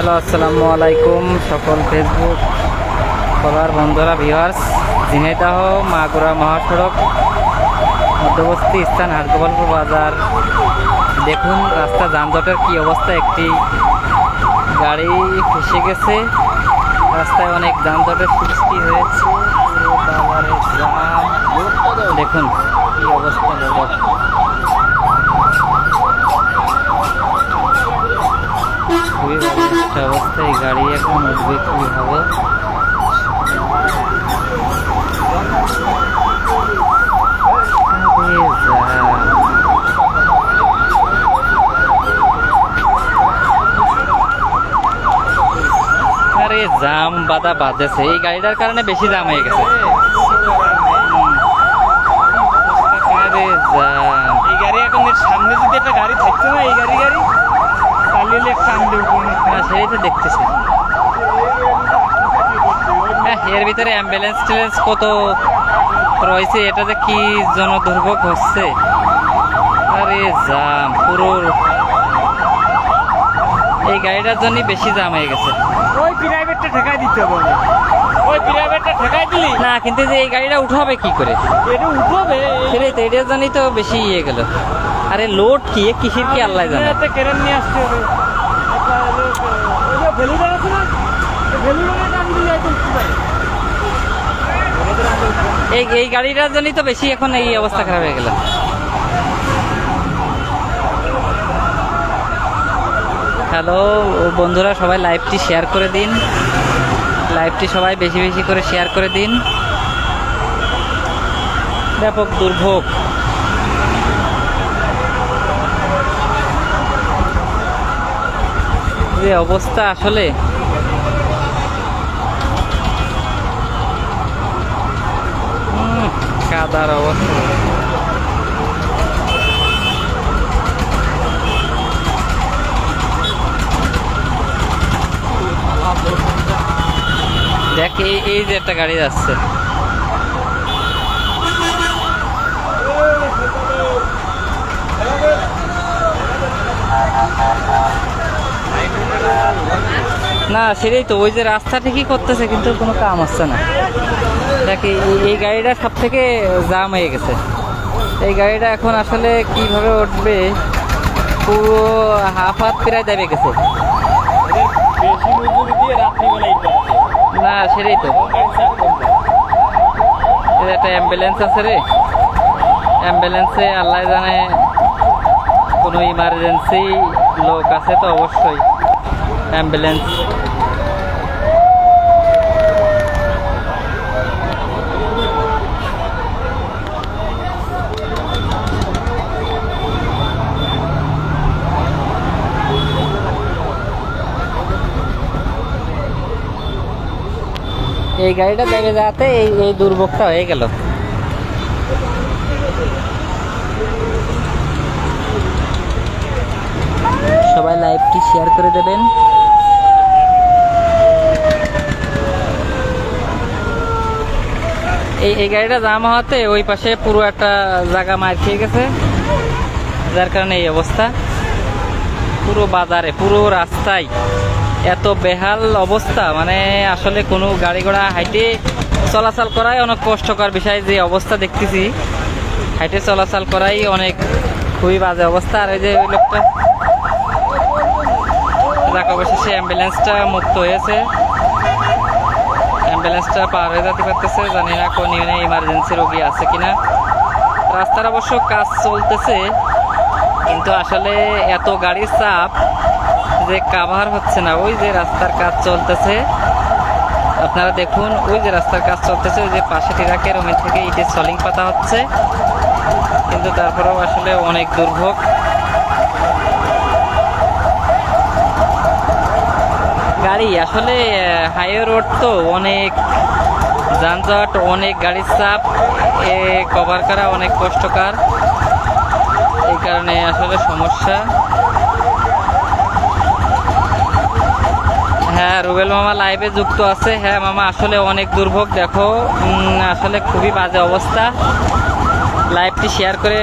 Hello, আসসালামু আলাইকুম। সকল ফেসবুক ফলোয়ার বন্ধুরা ভিউয়ার্স ঝিনাইদহ মাগুরা মহাসড়ক মধ্যবর্তী স্থান হাটগোপালপুর বাজার। দেখুন, রাস্তা যানজটের কি অবস্থা? একটি গাড়ি ফেসে গেছে। রাস্তায় অনেক যানজটের সৃষ্টি হয়েছে। দেখুন, কি অবস্থা খুবই একটা অবস্থা এই গাড়ি এখন উঠবে কীভাবে? জাম, বাদা বাজেছে। এই গাড়িটার কারণে বেশি জাম হয়ে গেছে। এই গাড়ি এখন সামনে যদি একটা গাড়ি থাকতো না, এই গাড়ি গাড়ি? সেই তো দেখতেছি। হ্যাঁ এর ভিতরে অ্যাম্বুলেন্স ট্যাম্বুলেন্স কত রয়েছে এটা যে কি জন দুর্ভোগ হচ্ছে? আরে জাম পুরো এই গাড়িটার জন্যই বেশি জাম হয়ে গেছে। ওই প্রাইভেটটা ঠেকাই দিতে হবে। ওই প্রাইভেটটা ঠেকাই দিলি? না কিন্তু যে এই গাড়িটা উঠাবে কি করে? এটা উঠবে। সেটাই তো এটার জন্যই তো বেশি ইয়ে গেল। আরে লোড কি? কিসের কি আল্লাহ জানে? কেরেন নিয়ে আসতে হবে। এই এই গাড়িটার জন্যই তো বেশি এখন এই অবস্থা খারাপ হয়ে গেল। হ্যালো ও বন্ধুরা সবাই লাইভটি শেয়ার করে দিন। লাইভটি সবাই বেশি বেশি করে শেয়ার করে দিন। ব্যাপক দুর্ভোগ। যে অবস্থা আসলে। কাদার অবস্থা। দেখ এই এই যে একটা গাড়ি যাচ্ছে। না, সেটাই তো, ওই যে রাস্তা ঠিকই করতেছে কিন্তু কোনো কাম হচ্ছে না। দেখি, এই- গাড়িটা সব থেকে জাম হয়ে গেছে। এই গাড়িটা এখন আসলে কীভাবে উঠবে, পুরো হাফ হাত প্রায় দেবে গেছে। না, সেটাই তো। একটা অ্যাম্বুলেন্স আছে রে। অ্যাম্বুলেন্সে আল্লাহ জানে, কোনো ইমার্জেন্সি লোক আছে তো অবশ্যই। অ্যাম্বুলেন্স এই গাড়িটা দেখে যাতে এই এই দুর্ভোগটা হয়ে গেল। সবাই লাইভটি শেয়ার করে দেবেন। এই এই গাড়িটা জাম হওয়াতে ওই পাশে পুরো একটা জায়গা মার খেয়ে গেছে। যার কারণে এই অবস্থা। পুরো বাজারে, পুরো রাস্তায়। এত বেহাল অবস্থা মানে আসলে কোনো গাড়ি ঘোড়া হাইটে চলাচল করাই অনেক কষ্টকর বিষয় যে অবস্থা দেখতেছি। হাইটে চলাচল করাই অনেক খুবই বাজে অবস্থা। আর ওই যে ওই লোকটা, যাক, অবশেষে অ্যাম্বুলেন্সটা মুক্ত হয়েছে। অ্যাম্বুলেন্সটা পার হয়ে যেতে পারতেছে, জানি না কোন ইউনে ইমার্জেন্সি রোগী আছে কিনা। রাস্তার অবশ্য কাজ চলতেছে, কিন্তু আসলে এত গাড়ির চাপ যে কাভার হচ্ছে না, ওই যে রাস্তার কাজ চলতেছে। আপনারা দেখুন, ওই যে রাস্তার কাজ চলতেছে, ওই যে পাশে টিরাকের ওখান থেকে ইটের সলিং পাতা হচ্ছে। কিন্তু তারপরেও আসলে অনেক দুর্ভোগ। গাড়ি, আসলে হাইওয়ে রোড তো অনেক, যানজট, অনেক গাড়ির চাপ, এ কভার করা অনেক কষ্টকর। এই কারণে আসলে সমস্যা। হ্যাঁ রুবেল মামা লাইভে যুক্ত আছে। হ্যাঁ মামা, আসলে অনেক দুর্ভোগ, দেখো। আসলে খুবই বাজে অবস্থা। লাইভটি শেয়ার করে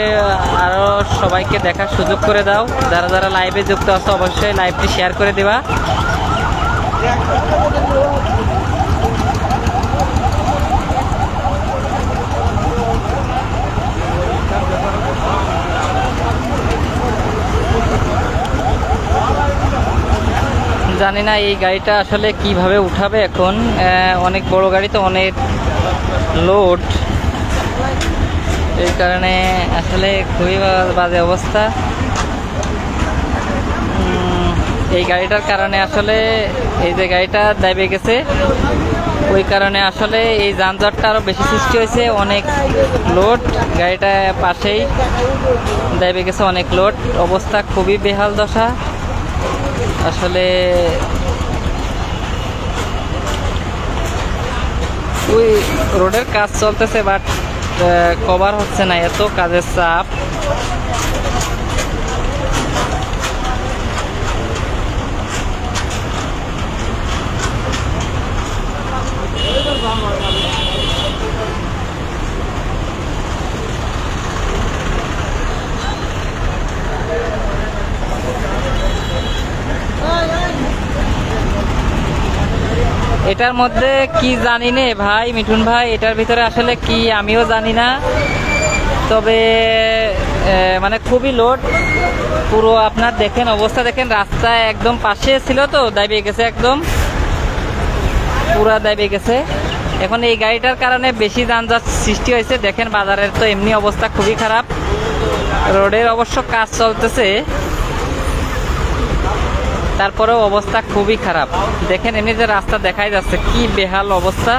আরও সবাইকে দেখার সুযোগ করে দাও। যারা যারা লাইভে যুক্ত আছে, অবশ্যই লাইভটি শেয়ার করে দিবা। জানি না এই গাড়িটা আসলে কীভাবে উঠাবে এখন। অনেক বড় গাড়ি তো, অনেক লোড এই কারণে আসলে খুবই বাজে অবস্থা। এই গাড়িটার কারণে আসলে এই যে গাড়িটা দাইবে গেছে, ওই কারণে আসলে এই যানজটটা আরও বেশি সৃষ্টি হয়েছে, অনেক লোড গাড়িটা পাশেই দাইবে গেছে, অনেক লোড অবস্থা খুবই বেহাল দশা। আসলে ওই রোডের কাজ চলতেছে বাট কভার হচ্ছে না এত কাজের চাপ। এটার মধ্যে কি জানি নে ভাই, মিঠুন ভাই, এটার ভিতরে আসলে কি আমিও জানি না। তবে মানে খুবই লোড। পুরো আপনার দেখেন অবস্থা, দেখেন রাস্তায় একদম পাশে ছিল তো দাবিয়ে গেছে একদম। পুরা দাবিয়ে গেছে। এখন এই গাড়িটার কারণে বেশি যানজট সৃষ্টি হয়েছে। দেখেন বাজারের তো এমনি অবস্থা খুবই খারাপ। রোডের অবশ্য কাজ চলতেছে। তারপরেও অবস্থা খুবই খারাপ। দেখেন, এমনি যে রাস্তা দেখাই যাচ্ছে, কি বেহাল অবস্থা।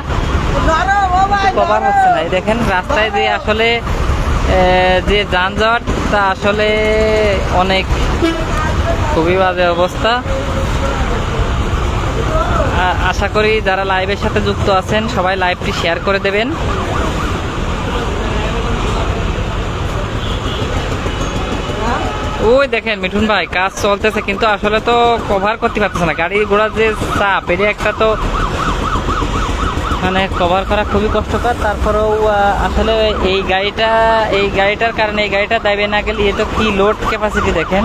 কভার হচ্ছে না। দেখেন, রাস্তায় যে আসলে যে যানজট, তা আসলে অনেক খুবই বাজে অবস্থা। আশা করি যারা লাইভের সাথে যুক্ত আছেন, সবাই লাইভটি শেয়ার করে দেবেন। ওই দেখেন মিঠুন ভাই, কাজ চলতেছে কিন্তু আসলে তো কভার করতে পারতেছে না। গাড়ি ঘোড়ার যে চাপ এটা একটা তো মানে কভার করা খুবই কষ্টকর। তারপরেও আসলে এই গাড়িটা, এই গাড়িটার কারণে, এই গাড়িটা দাইবে না গেলে এ তো কি লোড ক্যাপাসিটি দেখেন?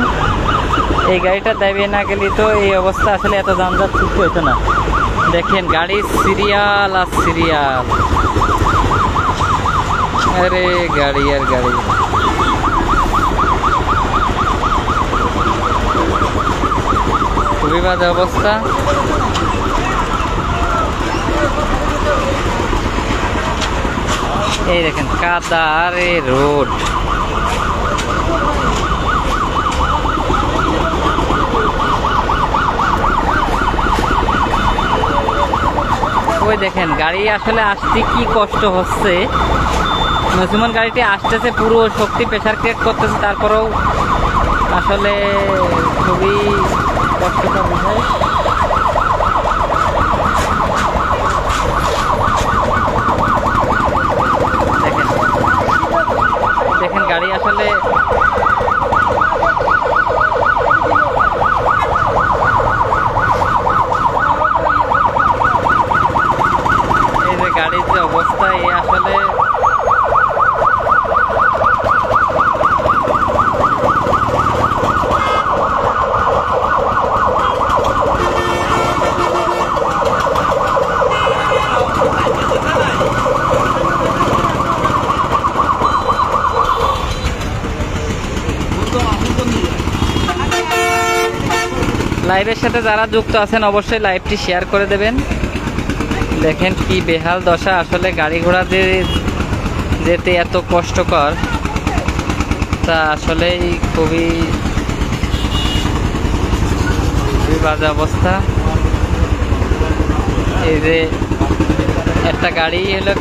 এই গাড়িটা দাইবে না গেলে তো এই অবস্থা আসলে এত যানজট সৃষ্টি হতো না। দেখেন, গাড়ির সিরিয়াল আর সিরিয়াল আরে, গাড়ি আর গাড়ি। খুবই বাজে অবস্থা। এই দেখেন কাদা আরে রোড। ওই দেখেন, গাড়ি আসলে আসতে কি কষ্ট হচ্ছে। নজিমন গাড়িটি আসতেছে, পুরো শক্তি প্রেশার ক্রিয়েট করতেছে, তারপরেও আসলে খুবই বিষয় দেখেন দেখেন গাড়ি আসলে এই যে গাড়ির যে অবস্থা এ আসলে লাইভের সাথে যারা যুক্ত আছেন, অবশ্যই লাইভটি শেয়ার করে দেবেন। দেখেন কি বেহাল দশা। আসলে গাড়ি ঘোড়া যে যেতে এত কষ্টকর, তা আসলেই খুবই খুবই বাজে অবস্থা। এই যে একটা গাড়ি হলো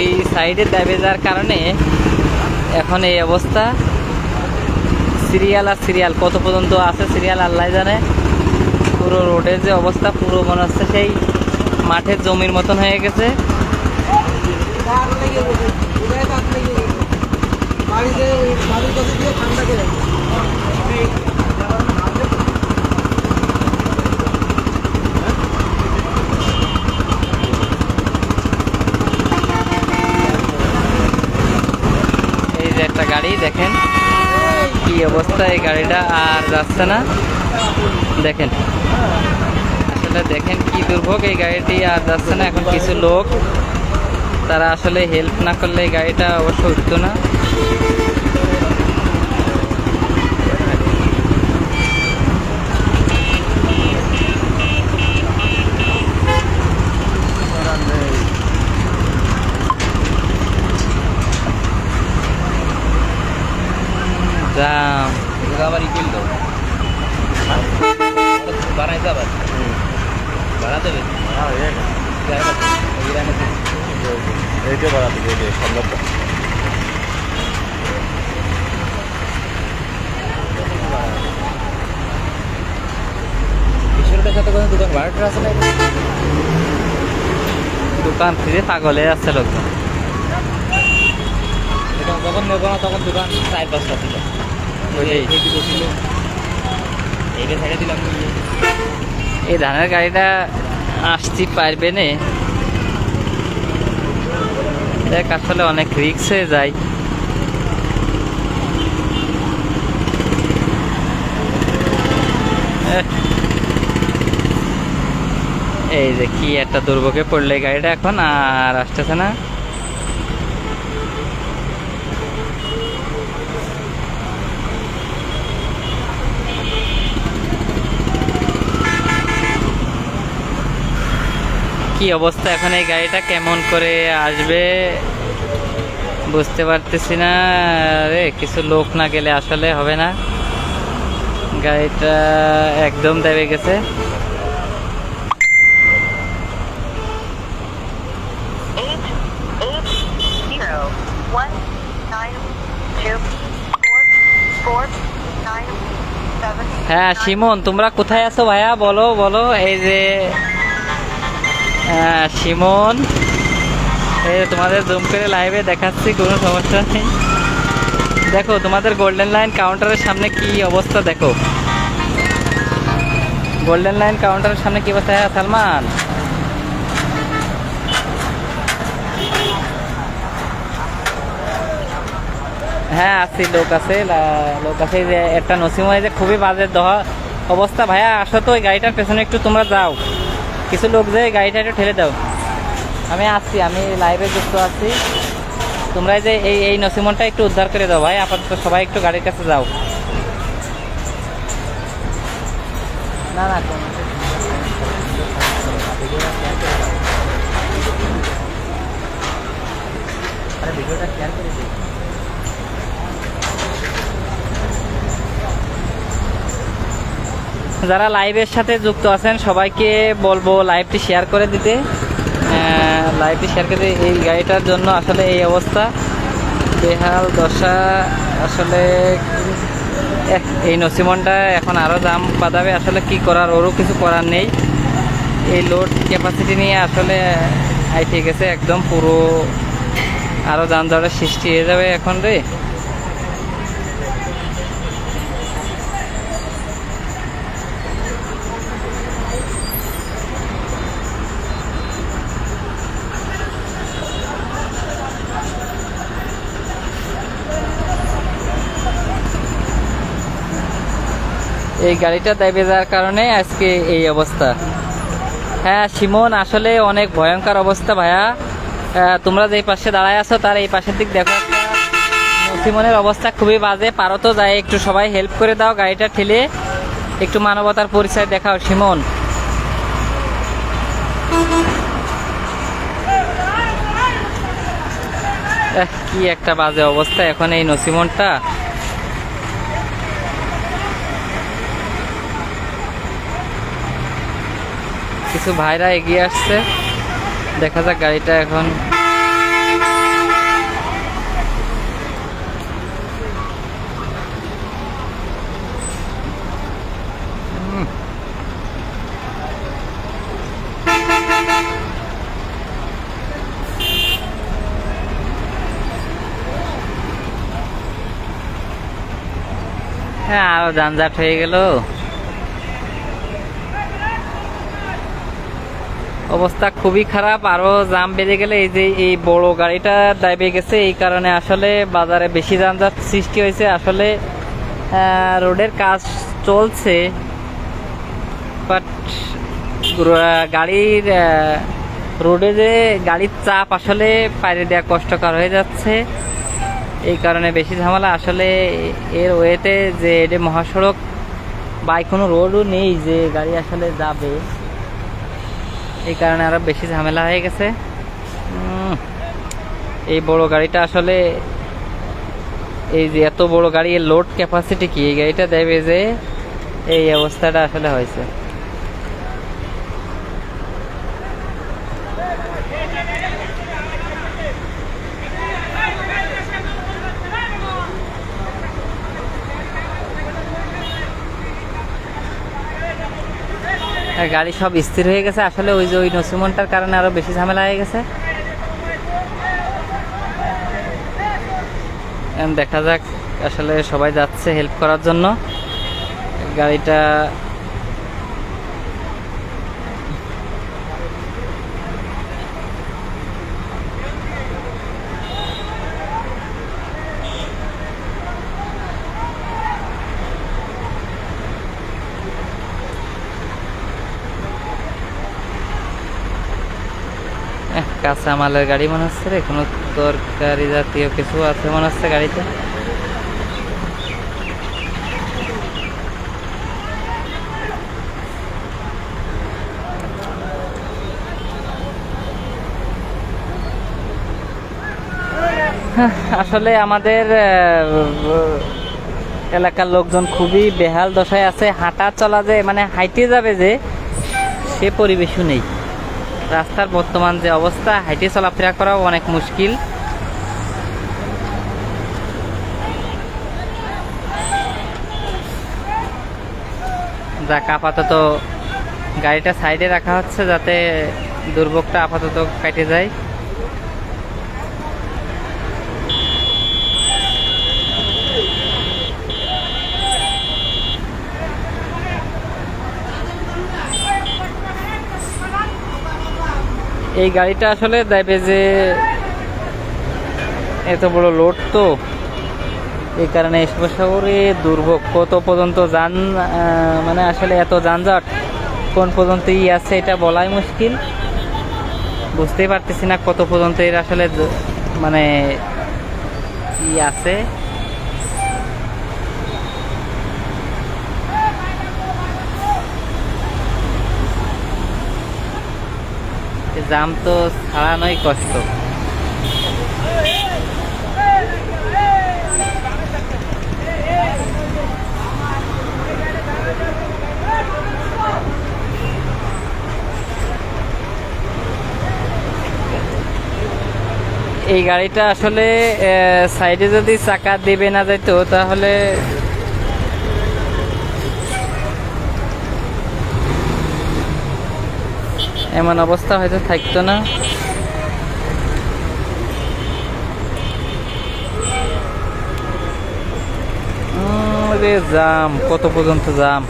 এই সাইডে দাবে যাওয়ার কারণে এখন এই অবস্থা। সিরিয়াল আর সিরিয়াল, কত পর্যন্ত আছে সিরিয়াল আল্লাহ জানে। পুরো রোডের যে অবস্থা, পুরো মনে হচ্ছে সেই মাঠের জমির মতন হয়ে গেছে। এই যে একটা গাড়ি, দেখেন। কি অবস্থা এই গাড়িটা? আর যাচ্ছে না। দেখেন। আসলে দেখেন কি দুর্ভোগ এই গাড়িটি, আর যাচ্ছে না। এখন কিছু লোক, তারা আসলে হেল্প না করলে এই গাড়িটা অবশ্য উঠতো না। আবার। ইকুইল দাও আবার বাড়াতে হবে এইটা বাড়াতে গেলে সম্ভবটা কিশোরটার সাথে কোনো দোকান ভাড়াটা আছে না দোকান ফিরে পাগল হয়ে যাচ্ছে লোকজন যখন নেব না তখন দোকান চার পাঁচটা ছিল। এই ধানের গাড়িটা আসতে পারবে না। দেখ আসলে অনেক রিক্স হয়ে যায়। এই যে কি একটা দুর্ভোগে পড়লে গাড়িটা এখন আর আসতেছে না। কি অবস্থা? এখন এই গাড়িটা কেমন করে আসবে? বুঝতে পারতেছি না। রে কিছু লোক না গেলে আসলে হবে না। গাড়িটা একদম দেবে গেছে. হ্যাঁ শিমন তোমরা কোথায় আছো ভাইয়া? বলো বলো এই যে হ্যাঁ, শিমন। এই তোমাদের জুম করে লাইভে দেখাচ্ছি কোনো সমস্যা নেই। দেখো তোমাদের গোল্ডেন লাইন কাউন্টারের সামনে কি অবস্থা দেখো। গোল্ডেন লাইন কাউন্টারের সামনে কি অবস্থা? হ্যাঁ সালমান। হ্যাঁ আছি লোক আছে লোক আছে। যে একটা নসিম যে খুবই বাজে দহা অবস্থা। ভাইয়া আসো তো ওই গাড়িটার পেছনে একটু তোমরা যাও। কিছু লোক যে গাড়িটা একটু ঠেলে দাও। আমি আসছি, আমি লাইভে যুক্ত আছি। তোমরা যে এই এই নসিমনটা একটু উদ্ধার করে দাও ভাই, আপাতত সবাই একটু গাড়ির কাছে যাও। না না ভিডিওটা শেয়ার করে যারা লাইভের সাথে যুক্ত আছেন, সবাইকে বলব লাইভটি শেয়ার করে দিতে। লাইভটি শেয়ার করে। এই গাড়িটার জন্য আসলে এই অবস্থা। বেহাল দশা, আসলে এই নসিমনটা এখন আরও দাম বাঁধাবে আসলে কি করার, ওরও কিছু করার নেই। এই লোড ক্যাপাসিটি নিয়ে আসলে আইটে গেছে একদম পুরো। আরও যানজটের সৃষ্টি হয়ে যাবে এখন রে। এই গাড়িটা দেবে যার কারণে আজকে এই অবস্থা। হ্যাঁ সিমন আসলে অনেক ভয়ঙ্কর অবস্থা ভাইয়া। তোমরা যে পাশে দাঁড়ায় আছো, তার এই পাশের দিক দেখো। সিমনের অবস্থা খুবই বাজে, পারো তো যায় একটু সবাই হেল্প করে দাও গাড়িটা ঠেলে। একটু মানবতার পরিচয় দেখাও সিমন কি একটা বাজে অবস্থা এখন এই নসিমনটা। কিছু ভাইরা এগিয়ে আসছে। দেখা যাক গাড়িটা এখন হ্যাঁ আরও যানজাট হয়ে গেল। অবস্থা খুবই খারাপ। আরও জাম বেড়ে গেলে এই যে এই বড় গাড়িটা দাইবে গেছে, এই কারণে আসলে বাজারে বেশি যানজট সৃষ্টি হয়েছে। আসলে রোডের কাজ চলছে বাট গাড়ির রোডে যে গাড়ির চাপ আসলে পাইরে দেওয়া কষ্টকর হয়ে যাচ্ছে। এই কারণে বেশি ঝামেলা। আসলে এর ওয়েতে যে এটা মহাসড়ক, বা কোনো রোডও নেই যে গাড়ি আসলে যাবে। এই কারণে আরও বেশি ঝামেলা হয়ে গেছে। এই বড় গাড়িটা আসলে এই যে এত বড় গাড়ি এর লোড ক্যাপাসিটি কি? এই গাড়িটা দেবে যে এই অবস্থাটা আসলে হয়েছে। গাড়ি সব স্থির হয়ে গেছে। আসলে ওই যে ওই নসিমনটার কারণে আরও বেশি ঝামেলা হয়ে গেছে। দেখা যাক, আসলে সবাই যাচ্ছে হেল্প করার জন্য। গাড়িটা কাঁচা মালের গাড়ি মনে হচ্ছে রে কোনো তরকারি জাতীয় কিছু আছে মনে হচ্ছে গাড়িতে? হ্যাঁ, আসলে আমাদের এলাকার লোকজন খুবই বেহাল দশায় আছে হাঁটা চলা যে মানে হাইটে যাবে যে সে পরিবেশও নেই। রাস্তার বর্তমান যে অবস্থা, হাইটে চলাফেরা করাও অনেক মুশকিল। যাক, আপাতত গাড়িটা সাইডে রাখা হচ্ছে যাতে দুর্ভোগটা আপাতত কেটে যায়। এই গাড়িটা আসলে দেবে যে এত বড় লোড তো। এই কারণে শহরে দুর্ভোগ। কত পর্যন্ত যান মানে আসলে এত যানজট, কোন পর্যন্ত ই আছে এটা বলাই মুশকিল। বুঝতেই পারতেছি না কত পর্যন্ত এর আসলে মানে ই আছে। জাম তো ছাড়ানোই কষ্ট। এই গাড়িটা আসলে সাইডে যদি চাকা দেবে না যেত তাহলে এমন অবস্থা হয়তো থাকতো না। জাম কত পর্যন্ত জাম।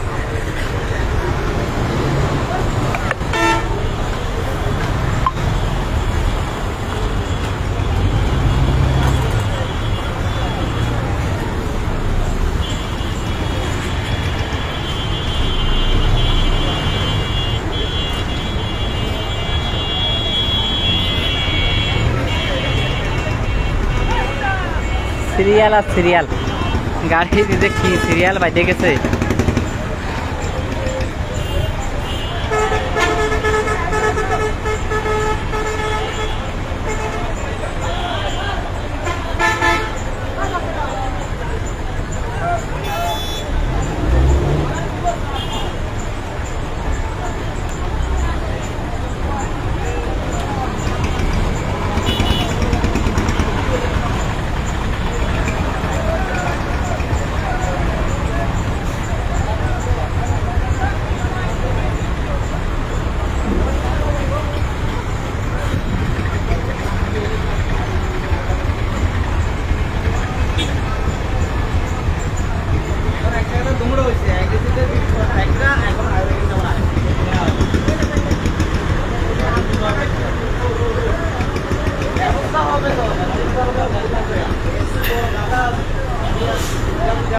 সিরিয়াল আর সিরিয়াল গাড়ি দিতে কি সিরিয়াল বাইতে গেছে